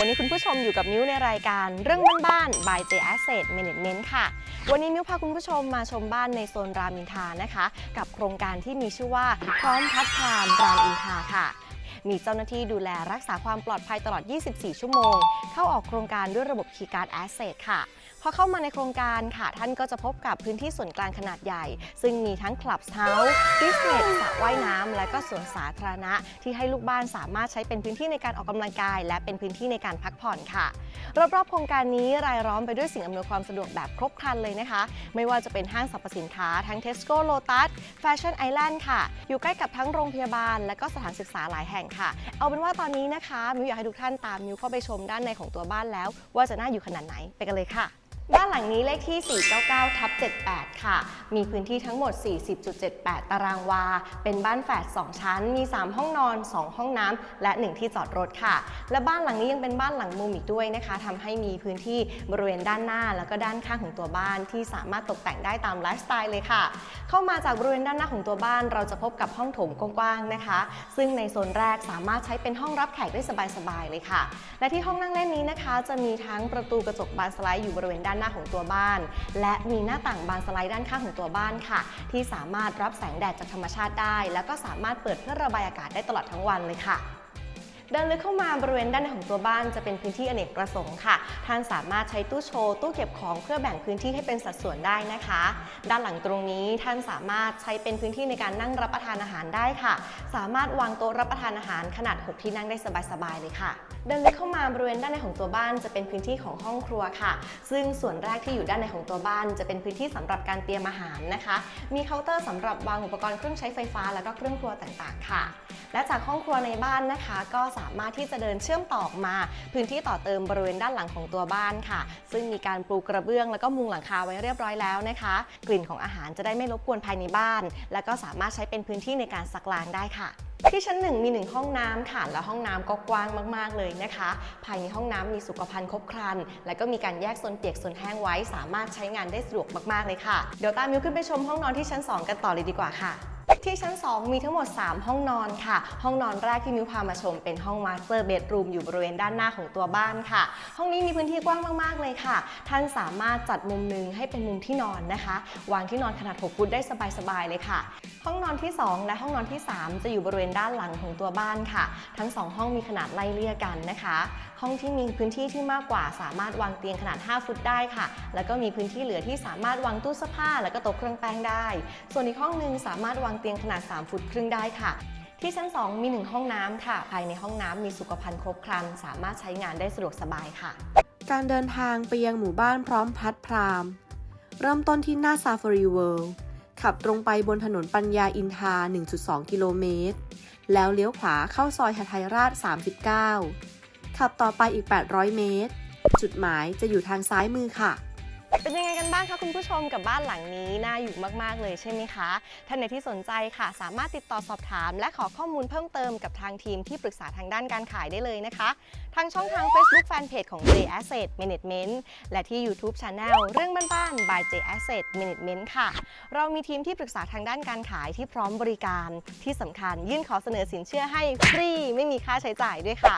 วันนี้คุณผู้ชมอยู่กับมิ้วในรายการเรื่องบ้านๆ by J Asset Management ค่ะ วันนี้มิ้วพาคุณผู้ชมมาชมบ้านในโซนรามอินทานะคะ กับโครงการที่มีชื่อว่าพร้อมพัฒพามรามอินทาค่ะ มีเจ้าหน้าที่ดูแลรักษาความปลอดภัยตลอด 24 ชั่วโมง เข้าออกโครงการด้วยระบบ Keycard Asset ค่ะ พอเข้ามาในโครงการค่ะ ท่านก็จะพบกับพื้นที่ส่วนกลางขนาดใหญ่ ซึ่งมีทั้งคลับเฮาส์ฟิตเนสสระว่ายน้ำ และก็สวนสาธารณะ ที่ให้ลูกบ้านสามารถใช้เป็นพื้นที่ในการออกกำลังกาย และเป็นพื้นที่ในการพักผ่อนค่ะ รอบๆโครงการนี้รายล้อมไปด้วยสิ่งอำนวยความสะดวกแบบครบครันเลยนะคะ ไม่ว่าจะเป็นห้างสรรพสินค้าทั้ง Tesco Lotus Fashion Island ค่ะ อยู่ใกล้กับทั้งโรงพยาบาล และก็สถานศึกษาหลายแห่งค่ะเอาเป็นว่าตอนนี้นะคะมิวอยากให้ทุกท่านตามมิวเข้าไปชมด้านในของตัวบ้านแล้ว ว่าจะน่าอยู่ขนาดไหนไปกันเลยค่ะบ้านหลังนี้เลขที่ 499 ทับ 78 ค่ะ มีพื้นที่ทั้งหมด 40.78 ตารางวา เป็นบ้านแฝด 2 ชั้น มี 3 ห้องนอน 2 ห้องน้ำ และ 1 ที่จอดรถค่ะ และบ้านหลังนี้ยังเป็นบ้านหลังมุมอีกด้วยนะคะ ทำให้มีพื้นที่บริเวณด้านหน้า แล้วก็ด้านข้างของตัวบ้านที่สามารถตกแต่งได้ตามไลฟ์สไตล์เลยค่ะเข้ามาจากบริเวณด้านหน้าของตัวบ้าน เราจะพบกับห้องโถงกว้างๆนะคะ ซึ่งในโซนแรกสามารถใช้เป็นห้องรับแขกได้สบายๆเลยค่ะ และที่ห้องนั่งเล่นนี้นะคะ จะมีทั้งประตูกระจกบานสไลด์อยู่บริเวณด้านหน้าของตัวบ้าน และมีหน้าต่างบานสไลด์ด้านข้างของตัวบ้านค่ะ ที่สามารถรับแสงแดดจากธรรมชาติได้ แล้วก็สามารถเปิดเพื่อระบายอากาศได้ตลอดทั้งวันเลยค่ะ เดินลึกเข้ามาบริเวณด้านในของตัวบ้านจะเป็นพื้นที่อเนกประสงค์ค่ะ ท่านสามารถใช้ตู้โชว์ตู้เก็บของเพื่อแบ่งพื้นที่ให้เป็นสัดส่วนได้นะคะ ด้านหลังตรงนี้ท่านสามารถใช้เป็นพื้นที่ในการนั่งรับประทานอาหารได้ค่ะ สามารถวางโต๊ะรับประทานอาหารขนาด 6 ที่นั่งได้สบายๆเลยค่ะ เดินลึกเข้ามาบริเวณด้านในของตัวบ้านจะเป็นพื้นที่ของห้องครัวค่ะ ซึ่งส่วนแรกที่อยู่ด้านในของตัวบ้าน จะเป็นพื้นที่สำหรับการเตรียมอาหารนะคะ มีเคาน์เตอร์สำหรับวางอุปกรณ์เครื่องใช้ไฟฟ้า แล้วก็เครื่องครัวต่างๆ ค่ะ และจากห้องครัวในบ้านนะคะ ก็สามารถที่จะเดินเชื่อมต่อออกมา พื้นที่ต่อเติมบริเวณด้านหลังของตัวบ้านค่ะ ซึ่งมีการปูกระเบื้องแล้วก็มุงหลังคาไว้เรียบร้อยแล้วนะคะ กลิ่นของอาหารจะได้ไม่รบกวนภายในบ้าน และก็สามารถใช้เป็นพื้นที่ในการซักล้างได้ค่ะที่ชั้นหนึ่งมีหนึ่งห้องน้ำค่ะ และห้องน้ำก็กว้างมากๆเลยนะคะ ภายในห้องน้ำมีสุขภัณฑ์ครบครัน และก็มีการแยกโซนเปียกโซนแห้งไว้ สามารถใช้งานได้สะดวกมากๆเลยค่ะ เดี๋ยวตามมิวขึ้นไปชมห้องนอนที่ชั้น 2 กันต่อเลยดีกว่าค่ะ ที่ชั้น 2 มีทั้งหมด 3 ห้องนอนค่ะ ห้องนอนแรกที่มิวพามาชมเป็นห้องมาสเตอร์เบดรูมอยู่บริเวณด้านหน้าของตัวบ้านค่ะ ห้องนี้มีพื้นที่กว้างมาก ๆ เลยค่ะ ท่านสามารถจัดมุมหนึ่งให้เป็นมุมที่นอนนะคะ วางที่นอนขนาด 6 ฟุตได้สบาย ๆ เลยค่ะ ห้องนอนที่ 2 และห้องนอนที่ 3 จะอยู่บริเวณด้านหลังของตัวบ้านค่ะ ทั้ง 2 ห้องมีขนาดไล่เลี่ยกันนะคะ ห้องที่มีพื้นที่ที่มากกว่า สามารถวางเตียงขนาด 5 ฟุตได้ค่ะ แล้วก็มีพื้นที่เหลือที่สามารถวางตู้เสื้อผ้า แล้วก็โต๊ะเครื่องแป้งได้ ส่วนอีกห้องหนึงสามารถวางเตียงขนาด 3 ฟุตครึ่งได้ค่ะ ที่ชั้น 2 มี 1 ห้องน้ำค่ะ ภายในห้องน้ำมีสุขภัณฑ์ครบครัน สามารถใช้งานได้สะดวกสบายค่ะ การเดินทางไปยังหมู่บ้านพร้อมพัดพราม เริ่มต้นที่หน้า Safari World ขับตรงไปบนถนนปัญญาอินทรา1.2 กิโลเมตร แล้วเลี้ยวขวาเข้าซอยหทัยราช 39 ขับต่อไปอีก 800 เมตร จุดหมายจะอยู่ทางซ้ายมือค่ะ เป็นยังไงกันบ้างคะคุณผู้ชมกับบ้านหลังนี้น่าอยู่มากๆเลยใช่ไหมคะท่านใดที่สนใจค่ะ สามารถติดต่อสอบถาม และขอข้อมูลเพิ่มเติมกับทางทีมที่ปรึกษาทางด้านการขายได้เลยนะคะทางช่องทาง Facebook Fanpage ของ J Asset Management และที่ YouTube Channel เรื่องบ้านๆ by J Asset Management ค่ะ เรามีทีมที่ปรึกษาทางด้านการขายที่พร้อมบริการที่สำคัญยื่นขอเสนอสินเชื่อให้ฟรีไม่มีค่าใช้จ่ายด้วยค่ะ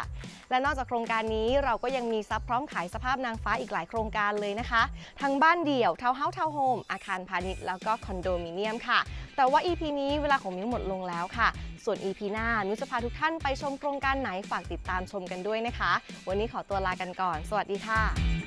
และนอกจากโครงการนี้เราก็ยังมีซับพร้อมขายสภาพนางฟ้าอีกหลายโครงการเลยนะคะ ทั้งบ้านเดี่ยวทาวน์เฮาส์ทาวน์โฮมอาคารพาณิชย์แล้วก็คอนโดมิเนียมค่ะ แต่ว่า EP นี้เวลาของมิ้วหมดลงแล้วค่ะ ส่วน EP หน้ามิ้วจะพาทุกท่านไปชมโครงการไหนฝากติดตามชมกันด้วยนะคะวันนี้ขอตัวลากันก่อน สวัสดีค่ะ